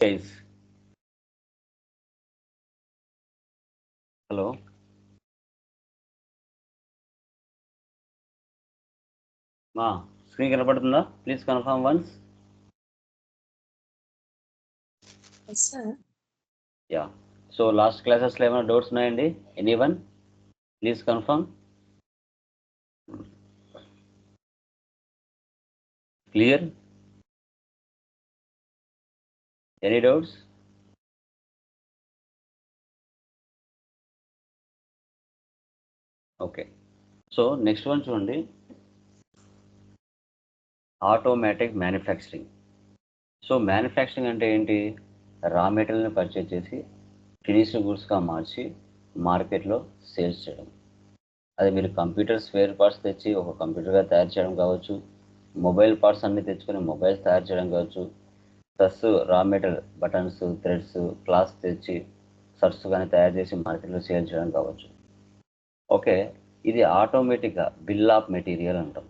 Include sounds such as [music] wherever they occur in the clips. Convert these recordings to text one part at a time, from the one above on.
guys. Hello. మా screen కనపడుతుందా? Please confirm once. Yeah so last క్లాసెస్లో ఏమైనా డౌట్స్ ఉన్నాయండి? Any one please confirm clear any doubts okay. So next one చూడండి. Automatic manufacturing. So manufacturing అంటే ఏంటి? రా మెటీరియల్ని పర్చేజ్ చేసి ఫినిషింగ్ గుడ్స్గా మార్చి మార్కెట్లో సేల్స్ చేయడం. అది మీరు కంప్యూటర్ స్పేర్ పార్ట్స్ తెచ్చి ఒక కంప్యూటర్గా తయారు చేయడం కావచ్చు. మొబైల్ పార్ట్స్ అన్ని తెచ్చుకొని మొబైల్స్ తయారు చేయడం కావచ్చు. Plus raw material buttons threads cloth తెచ్చి సర్స్ కానీ తయారు చేసి మార్కెట్లో సేల్ చేయడం కావచ్చు. ఓకే ఇది ఆటోమేటిక్గా బిల్ ఆఫ్ మెటీరియల్ అంటాం.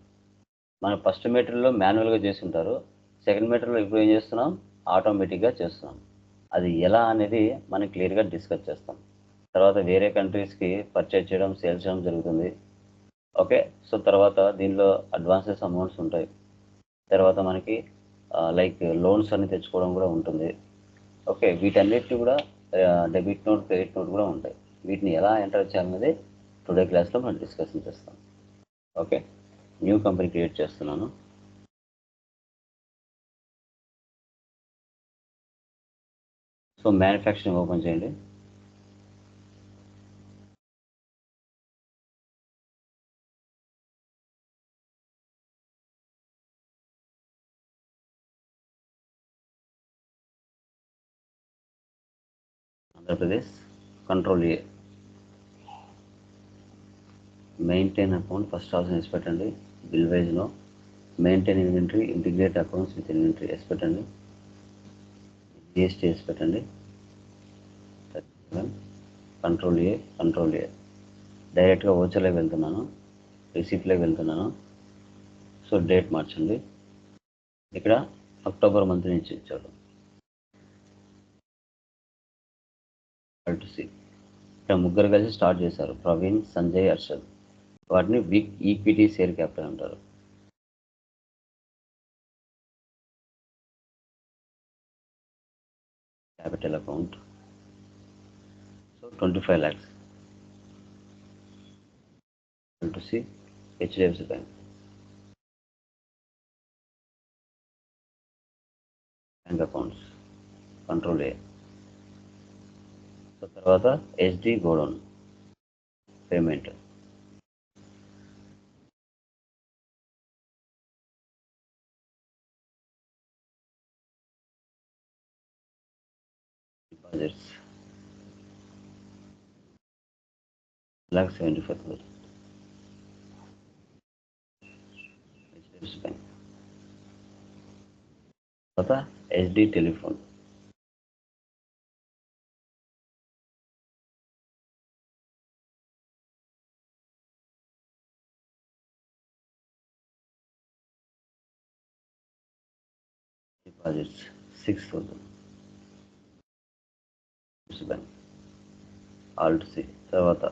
మనం ఫస్ట్ మెటీరియల్లో మాన్యువల్గా చేసి ఉంటారు. సెకండ్ మెటీరియల్ ఇప్పుడు ఏం చేస్తున్నాం? ఆటోమేటిక్గా చేస్తున్నాం. అది ఎలా అనేది మనం క్లియర్గా డిస్కస్ చేస్తాం. తర్వాత వేరే కంట్రీస్కి పర్చేజ్ చేయడం సేల్ చేయడం జరుగుతుంది. ఓకే సో తర్వాత దీనిలో అడ్వాన్సెస్ అమౌంట్స్ ఉంటాయి. తర్వాత మనకి లైక్ లోన్స్ అన్ని తెచ్చుకోవడం కూడా ఉంటుంది. ఓకే వీటన్నిటిని కూడా డెబిట్ నోట్ క్రెడిట్ నోట్ కూడా ఉంటాయి. వీటిని ఎలా ఎంటర్ చేయాలనేది టుడే క్లాస్లో మనం డిస్కషన్ చేస్తాం. ఓకే న్యూ కంపెనీ క్రియేట్ చేస్తున్నాను. సో మ్యానుఫ్యాక్చరింగ్ ఓపెన్ చేయండి. Andhra Pradesh control A. Maintain account first option వేసి పెట్టండి. Bill వైజ్లో maintain inventory integrate accounts with inventory వేసి పెట్టండి. జిఎస్టీ వేసి పెట్టండి. కంట్రోల్ ఏ కంట్రోల్ ఏ డైరెక్ట్గా ఓచర్లోకి వెళ్తున్నాను. రిసీప్ట్లోకి వెళ్తున్నాను. సో డేట్ మార్చండి. ఇక్కడ అక్టోబర్ మంత్ నుంచి ఇచ్చాడు టు సి ఇక్కడ ముగ్గురు కలిసి స్టార్ట్ చేశారు. ప్రవీణ్ సంజయ్ హర్షద్. వాటిని విక్ ఈక్విటీ షేర్ క్యాపిటల్ అంటారు. Capital account so twenty five lakhs to C HDFC bank bank accounts control A so తర్వాత HD godown payment. Deposits lakh seventy five thousand HDFC bank తర్వాత HD telephone deposits 6000 alt c తర్వాత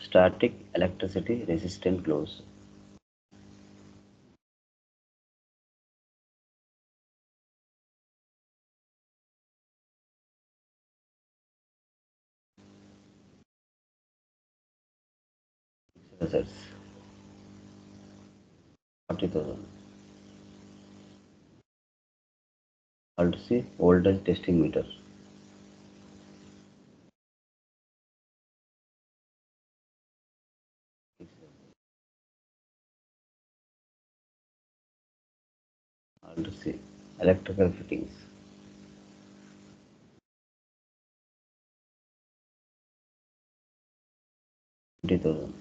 static electricity resistant gloves results 40000 called the voltage testing meter. Called see electrical fittings. Twenty thousand.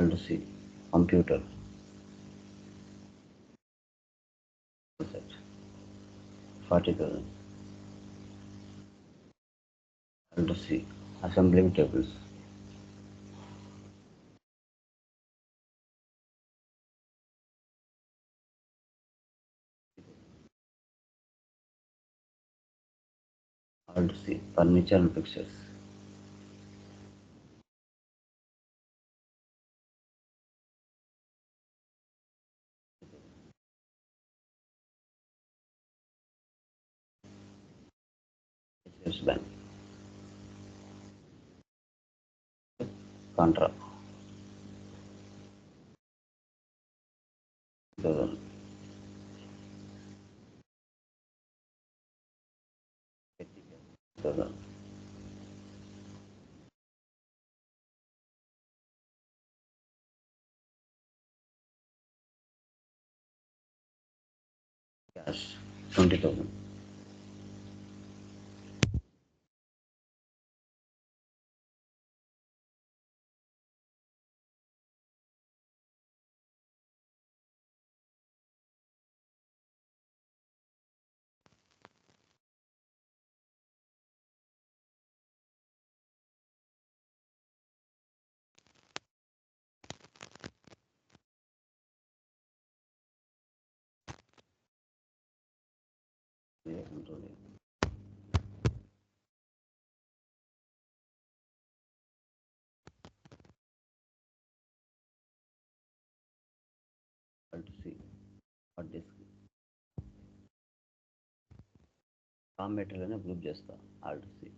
Called see computer. particle. Control C. Assembling tables. Alt C. Furniture and pictures. bank control 20000 de Antonio. Hard disk raw material group చేస్తా alt C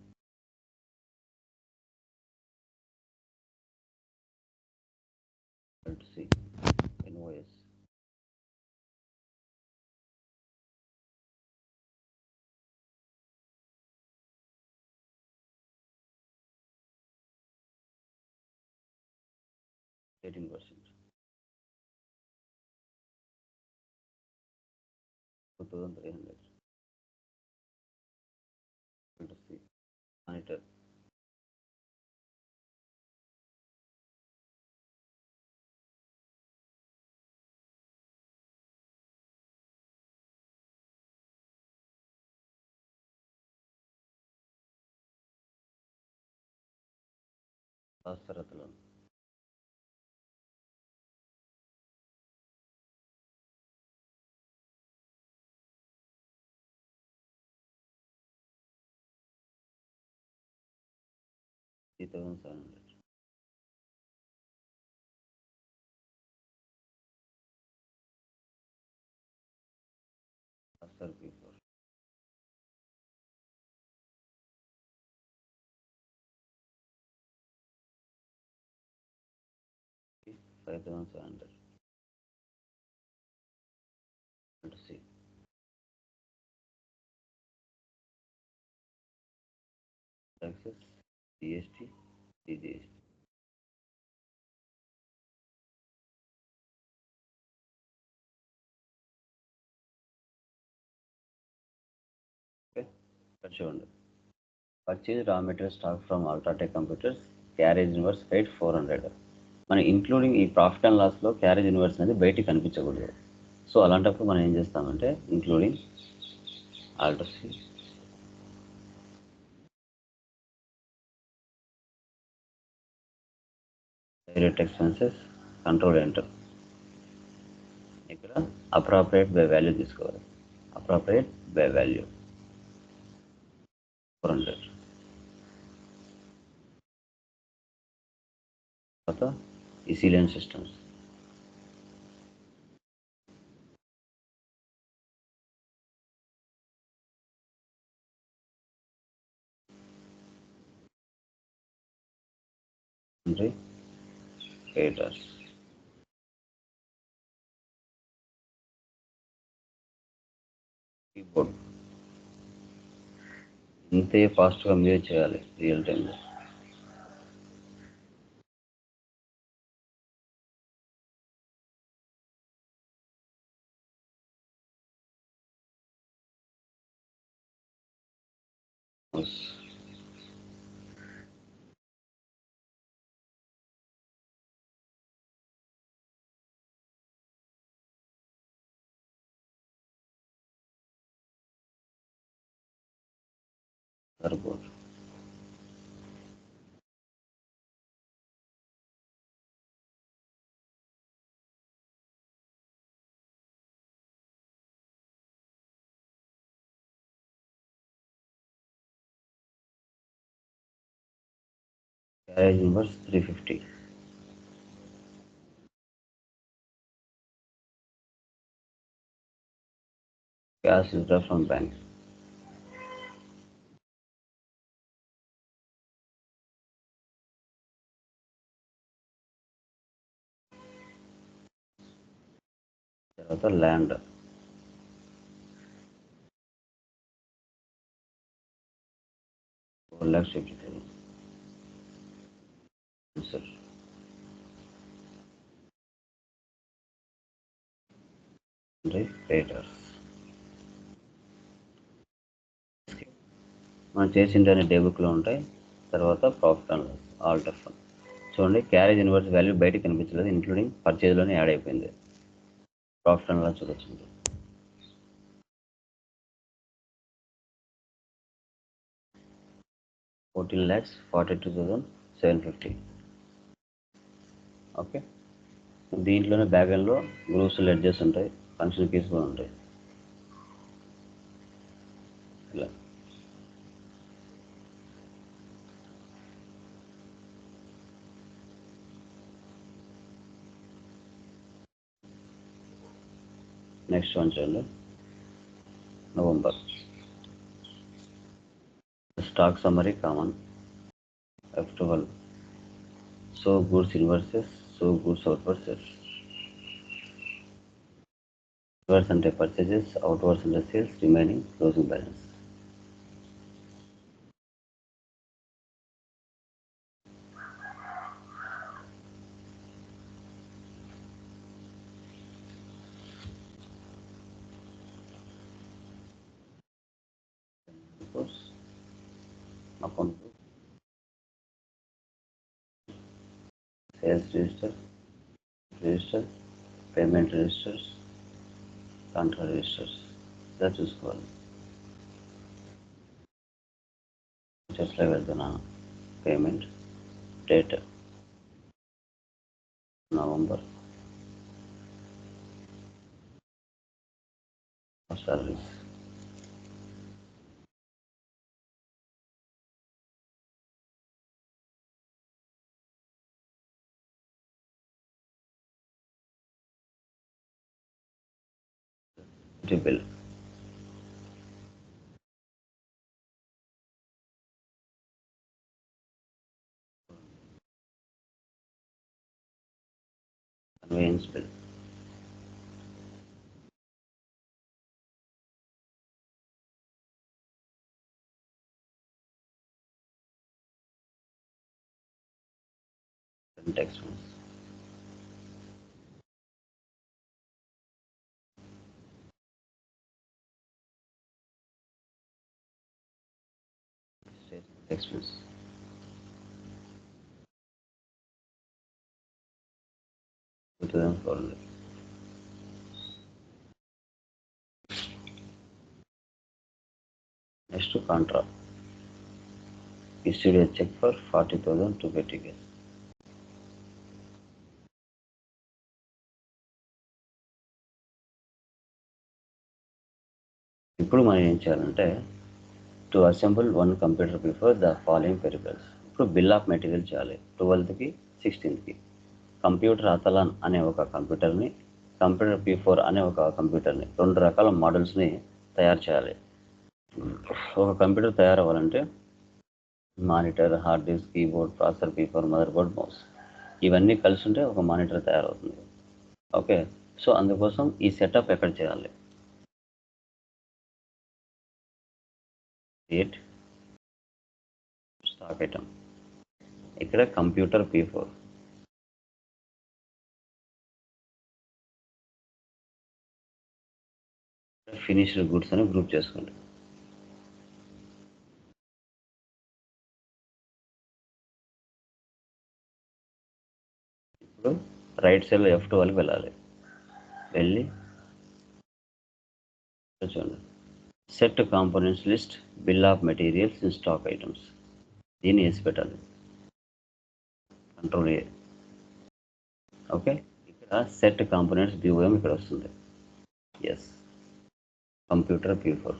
18%. Two thousand three hundred. Let us see. Monitor. അവസരത്തിലാണ് three thousand seven hundred శాస్త్ర P four five thousand seven hundred alt C taxes, GST, ఇది చూడండి purchase raw material stock from UltraTech computers carriage inwards right four hundred మన including ఈ profit and లాస్లో carriage inwards అనేది బయటికి కనిపించకూడదు so అలాంటప్పుడు మనం ఏం చేస్తామంటే including alt C direct expenses control enter ఇక్కడ అప్రాపరేట్ బై వాల్యూ తీసుకోవాలి. Appropriate by value four hundred తర్వాత ఈసీలియన్ సిస్టమ్స్ haters కీబోర్డ్ ఇంతే ఫాస్ట్గా మీరు చేయాలి రియల్ టైంలో তারপর carriage 350 Gas is from తర్వాత land. Four lakhs fifty thousand sir raters మనం చేసిండే అనే డే బుక్లో ఉంటాయి తర్వాత profit and loss alter fund. చూడండి క్యారేజ్ యూనివర్స్ వాల్యూ బయటకు కనిపించలేదు ఇంక్లూడింగ్ పర్చేజ్లోనే యాడ్ అయిపోయింది. ప్రాఫిట్ అండ్ చూడొచ్చు fourteen lakhs forty two thousand seven fifty okay దీంట్లోనే బ్యాగన్లో గ్రూప్స్ లెడ్జెస్ ఉంటాయి ఫంక్షన్ కీస్ కూడా ఉంటాయి. ఇలా. next one journal november. Stock summary common. F12 so goods inverses so goods outwards inverse under purchases outwards under sales remaining closing balance. account book sales register register payment registers contra registers ఇలా చూసుకోవాలి చెస్లో వెళ్తున్నాను payment date November service table conveyance bill context. ones expense. Two thousand four hundred. Next to contra. Issued a check for forty thousand to get tickets. ఇప్పుడు మనం ఏం చేయాలంటే to assemble one computer before the following peripherals ఇప్పుడు bill of material చేయాలి ట్వెల్త్కి సిక్స్టీన్త్కి computer అతలాన్ అనే ఒక కంప్యూటర్ని computer P four అనే ఒక కంప్యూటర్ని రెండు రకాల మోడల్స్ని తయారు చేయాలి. ఒక కంప్యూటర్ తయారవ్వాలంటే monitor hard disk keyboard processor P four motherboard mouse ఇవన్నీ కలిసి ఉంటే ఒక మానిటర్ తయారవుతుంది. ఓకే సో అందుకోసం ఈ సెటప్ ఎక్కడ చేయాలి? క్రియేట్ స్టాక్ ఐటమ్ ఇక్కడ computer P four finished goods అని గ్రూప్ చేసుకోండి. ఇప్పుడు రైట్ సైడ్లో ఎఫ్ టువల్కి వాళ్ళకి వెళ్ళాలి. వెళ్ళి చూడండి. Set components list bill of materials in stock items దీన్ని వేసి పెట్టాలి. కంట్రోల్ ఏ ఓకే ఇక్కడ సెట్ కాంపోనెంట్స్ బిఓఎం ఇక్కడ వస్తుంది. Yes computer Q four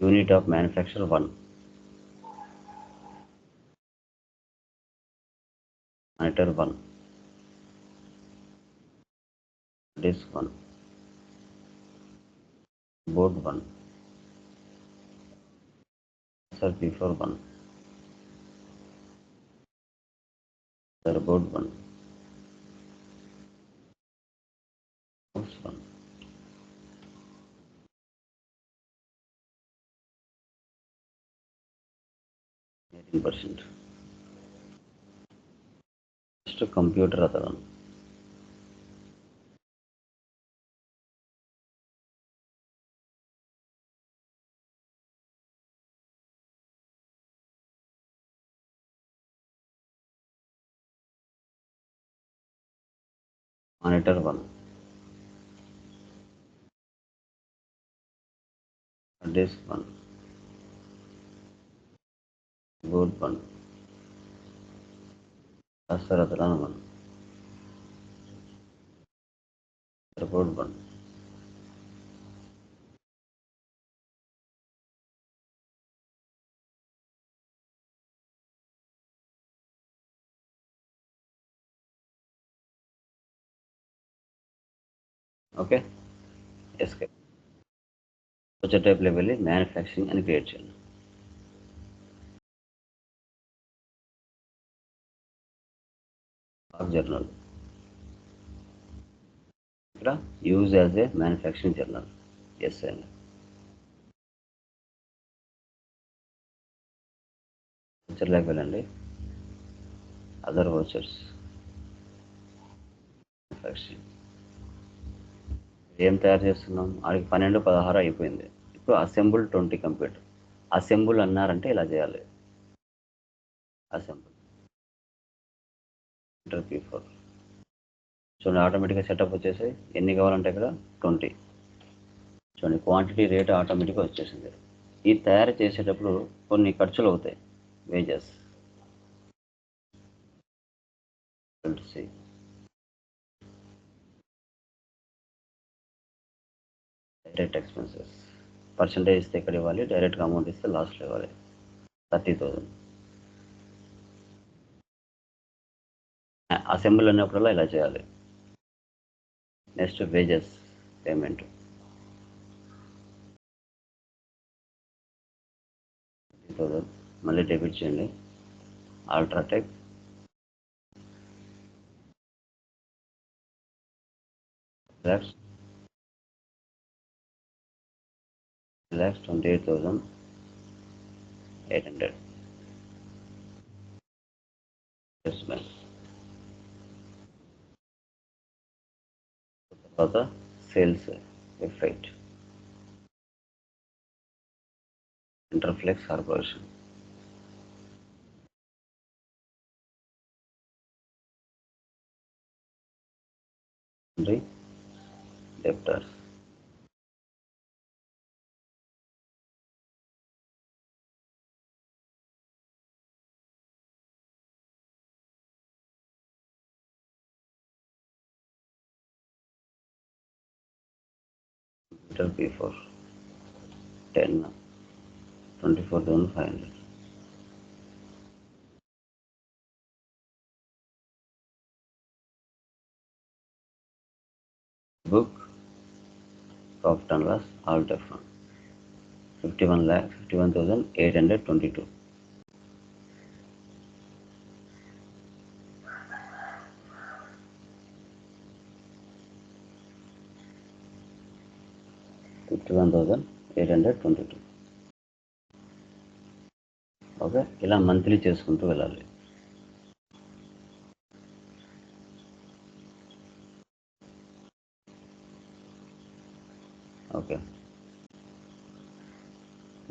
unit of manufacture one monitor one disk one board one sir before one. Sir board one. Percent computer अथवा monitor 1 This 1 Good 1 அஸ்வரத்தலான 1 Good 1 okay ఎస్కే వచ్చే టైప్లో వెళ్ళి manufacturing అని create చేయండి జర్నల్ ఇక్కడ use as a manufacturing journal yes అండి వచ్చర్లోకి వెళ్ళండి అదర్ వోచర్స్ మ్యానుఫ్యాక్చరింగ్ ఏం తయారు చేస్తున్నాం? ఆడికి పన్నెండు పదహారు అయిపోయింది. ఇప్పుడు అసెంబుల్ ట్వంటీ కంప్యూటర్ అసెంబుల్ అన్నారంటే ఇలా చేయాలి. అసెంబుల్. ఎంటర్ పీ ఫోర్ చూడండి ఆటోమేటిక్గా సెటప్ వచ్చేసి ఎన్ని కావాలంటే ఇక్కడ ట్వంటీ. చూడండి క్వాంటిటీ రేట్ ఆటోమేటిక్గా వచ్చేసింది. ఇది తయారు చేసేటప్పుడు కొన్ని ఖర్చులు అవుతాయి. Wages C direct expenses percentage ఇస్తే ఇక్కడ ఇవ్వాలి డైరెక్ట్గా అమౌంట్ ఇస్తే లాస్ట్లో ఇవ్వాలి. థర్టీ థౌజండ్ అసెంబ్లీ అన్నప్పుడల్లా ఇలా చేయాలి. Next wages payment thirty thousand మళ్ళీ డెబిట్ చేయండి. UltraTech that's lakhs twenty eight thousand eight hundred investments. For the sales uh, effect. Interflex Corporation. Debtors. Computer P4 10 24,500 book profit and loss all different. 51 lakh 51,822 fifty one thousand eight hundred twenty two. Okay ఇలా monthly చేసుకుంటూ వెళ్ళాలి. Okay.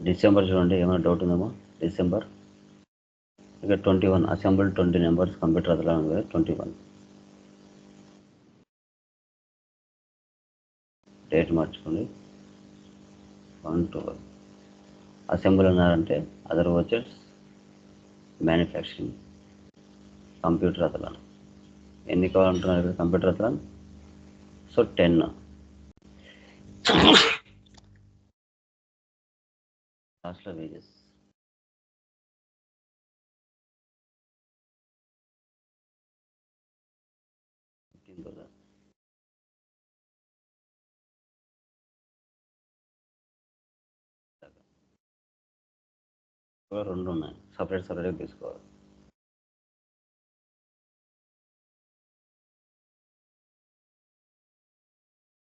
December చూడండి ఏమైనా doubt ఉందేమో? December. ఇక twenty one assembly twenty numbers computer అదిలా ఉంది కదా twenty one. Date మార్చుకోండి. వన్ టూ అసెంబ్లీ అన్నారంటే అదర్ వచ్చర్స్ మ్యానుఫ్యాక్చరింగ్ కంప్యూటర్ అతలను ఎన్ని కావాలంటున్నారు ఇక్కడ కంప్యూటర్ అతలను సో టెన్. [coughs] లాస్ట్లో వేజెస్ రెండు ఉన్నాయి సపరేట్ సపరేట్గా తీసుకోవాలి.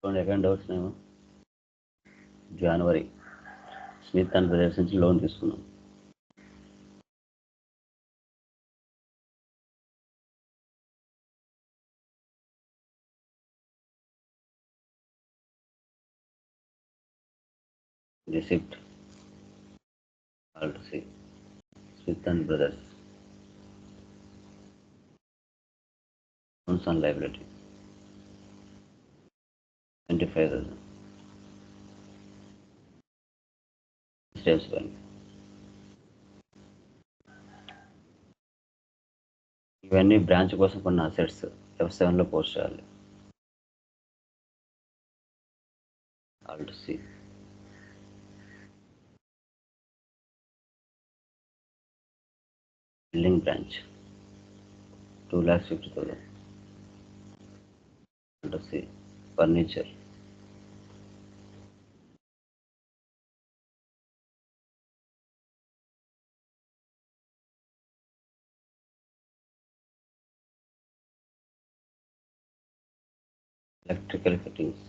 చూడండి ఎక్కడ డౌట్స్ మేము జనవరి. స్మిత్ అండ్ బ్రదర్స్ నుంచి లోన్ తీసుకున్నాం. Receipt. Alt C Sultan brothers Samsthan liability twenty five thousand states bank ఇవన్నీ బ్రాంచ్ కోసం కొన్ని అసెట్స్ ఎఫ్ సెవెన్లో పోస్ట్ చేయాలి alt C building branch two lakhs fifty thousand alt C furniture electrical fittings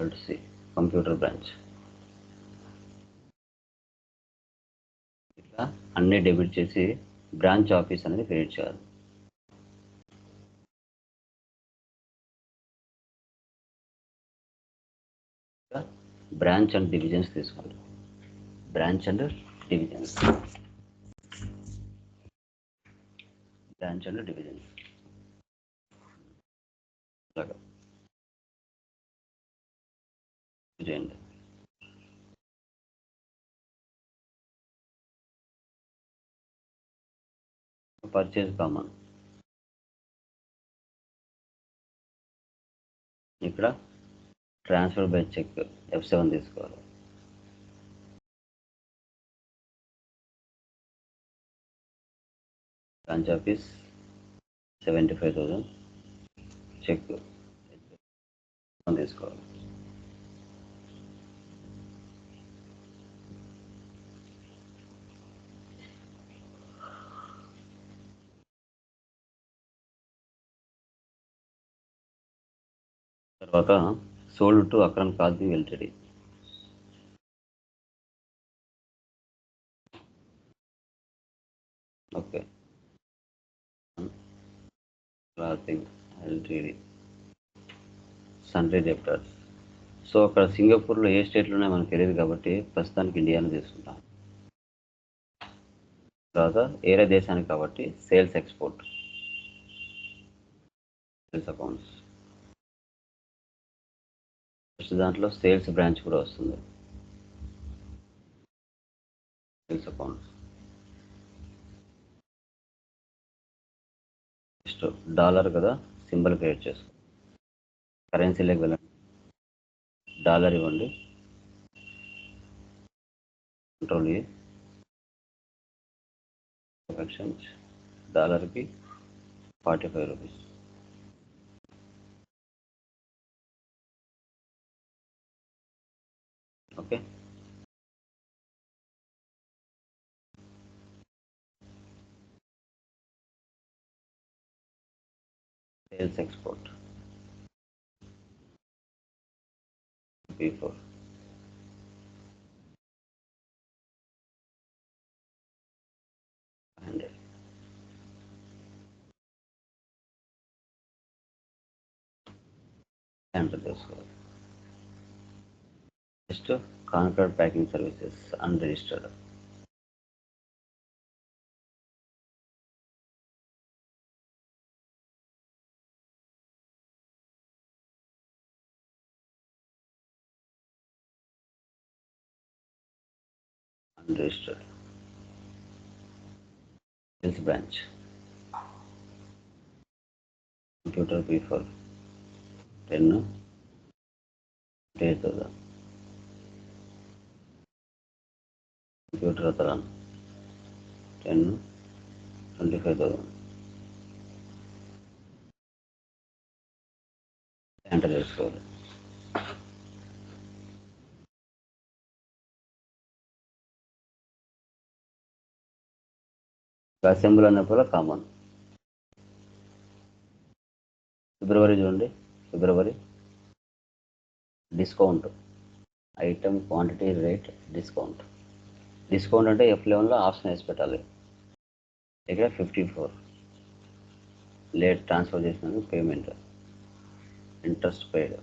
alt c computer branch. ఇట్లా అన్ని debit చేసి branch office అనేది create చేయాలి. బ్రాంచ్ అండ్ డివిజన్స్ తీసుకోండి branch and divisions. Branch and divisions. అలాగా చేయండి. Purchase common ఇక్కడ transfer by cheque F seven తీసుకోవాలి. Branch office seventy five thousand cheque తీసుకోవాలి. తర్వాత sold to Akram కాల్ది LTD okay. Clothing LTD sundry debtors so అక్కడ సింగపూర్లో ఏ స్టేట్లోనే మనకు తెలియదు కాబట్టి ప్రస్తుతానికి ఇండియాను తీసుకుంటాం. తర్వాత ఏరే దేశానికి కాబట్టి సేల్స్ ఎక్స్పోర్ట్. Sales accounts. దాంట్లో సేల్స్ బ్రాంచ్ కూడా వస్తుంది. Sales account. నెక్స్ట్ డాలర్ కదా సింబల్ క్రియేట్ చేసుకో. కరెన్సీలోకి వెళ్ళండి డాలర్ ఇవ్వండి. Control exchange డాలర్కి forty five rupees. okay? Sales export. Before. And and this one to Concord Packing Services, unregistered. Unregistered. Sales branch. Computer people. 10 the. Computer అతర ten twenty five thousand enter చేసుకోవాలి assembly అన్నప్పుడు common ఫిబ్రవరి చూడండి. ఫిబ్రవరి. Discount item quantity rate discount discount అంటే F లెవెన్లో option వేసి పెట్టాలి. ఇక్కడ fifty four late transfer చేసినందుకు payment interest paid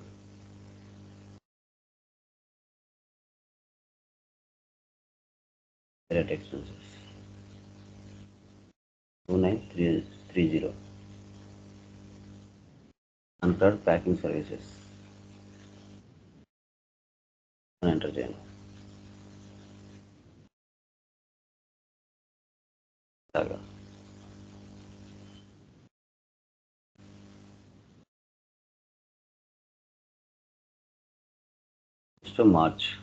rate expenses two nine three three zero అంటారు ప్యాకింగ్ సర్వీసెస్ ఎంటర్ చేయండి. నెక్స్ట్ మార్చ్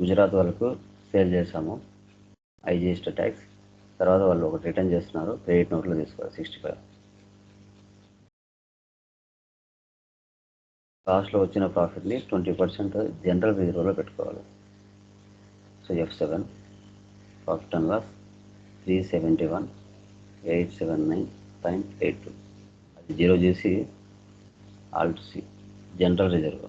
గుజరాత్ వాళ్ళకు సేల్ చేశాము. IGST tax. తర్వాత వాళ్ళు ఒకటి రిటర్న్ చేస్తున్నారు. క్రెడిట్ నోట్లో తీసుకోవాలి. Sixty five. కాస్ట్లో వచ్చిన ప్రాఫిట్ని ట్వంటీ పర్సెంట్ జనరల్ రిజర్వ్లో పెట్టుకోవాలి. So F seven profit and loss three seventy one eight seven nine point eight two అది జీరో చేసి alt C general reserve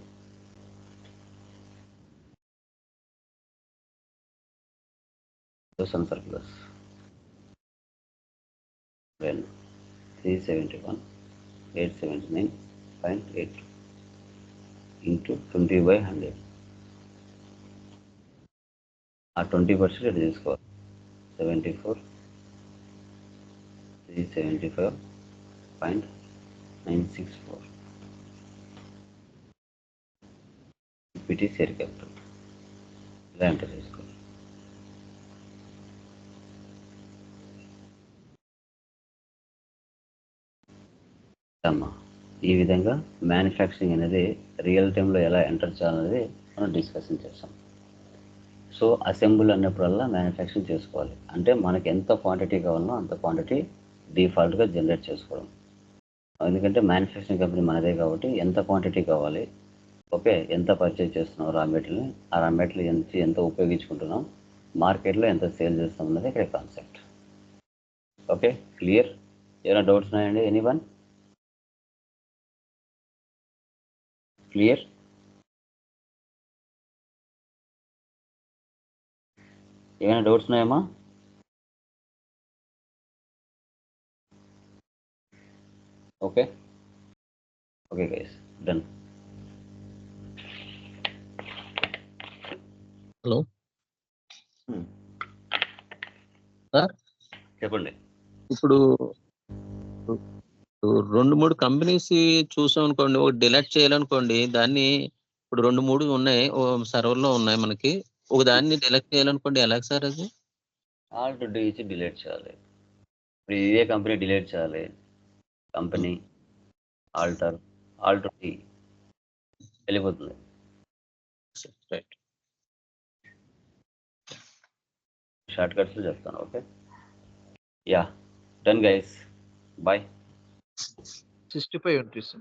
sun surplus when three seventy one eight seventy nine point eight two into twenty by hundred ఆ twenty percent ఇటు తీసుకోవాలి seventy four three seventy five point nine six four equity share capital ఇలా enter చేసుకోవాలి అమ్మా ఈ విధంగా manufacturing అనేది real టైంలో ఎలా ఎంటర్ చేయాలనేది మనం డిస్కషన్ చేస్తాం. సో అసెంబుల్ అన్నప్పుడల్లా మ్యానుఫ్యాక్చరింగ్ చేసుకోవాలి. అంటే మనకి ఎంత క్వాంటిటీ కావాలనో అంత క్వాంటిటీ డిఫాల్ట్గా జనరేట్ చేసుకోవడం. ఎందుకంటే మ్యానుఫ్యాక్చరింగ్ కంపెనీ మనదే కాబట్టి ఎంత క్వాంటిటీ కావాలి ఓకే ఎంత పర్చేజ్ చేస్తున్నాం రా మెటీరియల్ని ఆ రా మెటీరియల్ ఎంత ఎంత ఉపయోగించుకుంటున్నాం మార్కెట్లో ఎంత సేల్ చేస్తాం అన్నది ఇక్కడ కాన్సెప్ట్ ఓకే క్లియర్ ఏమైనా డౌట్స్ ఉన్నాయండి? ఎనీ వన్ క్లియర్ ఏమైనా డౌట్స్ ఉన్నాయమ్మా? Okay okay guys done hello sir చెప్పండి. ఇప్పుడు రెండు మూడు కంపెనీస్ చూసాం అనుకోండి ఒకటి డిలీట్ చేయాలనుకోండి దాన్ని ఇప్పుడు రెండు మూడు ఉన్నాయి ఓ సర్వర్లో ఉన్నాయి మనకి. ఒక దాన్ని డిలీట్ చేయాలనుకోండి ఎలా సార్ అది? ఆల్ట్ డి ఇచ్చి డిలీట్ చేయాలి. ఇప్పుడు ఇదే కంపెనీ డిలీట్ చేయాలి. కంపెనీ ఆల్టర్ ఆల్ట్ డి వెళ్ళిపోతుంది. రైట్ షార్ట్ కట్స్ చెప్తాను okay? Yeah done guys. Bye. Sixty five entries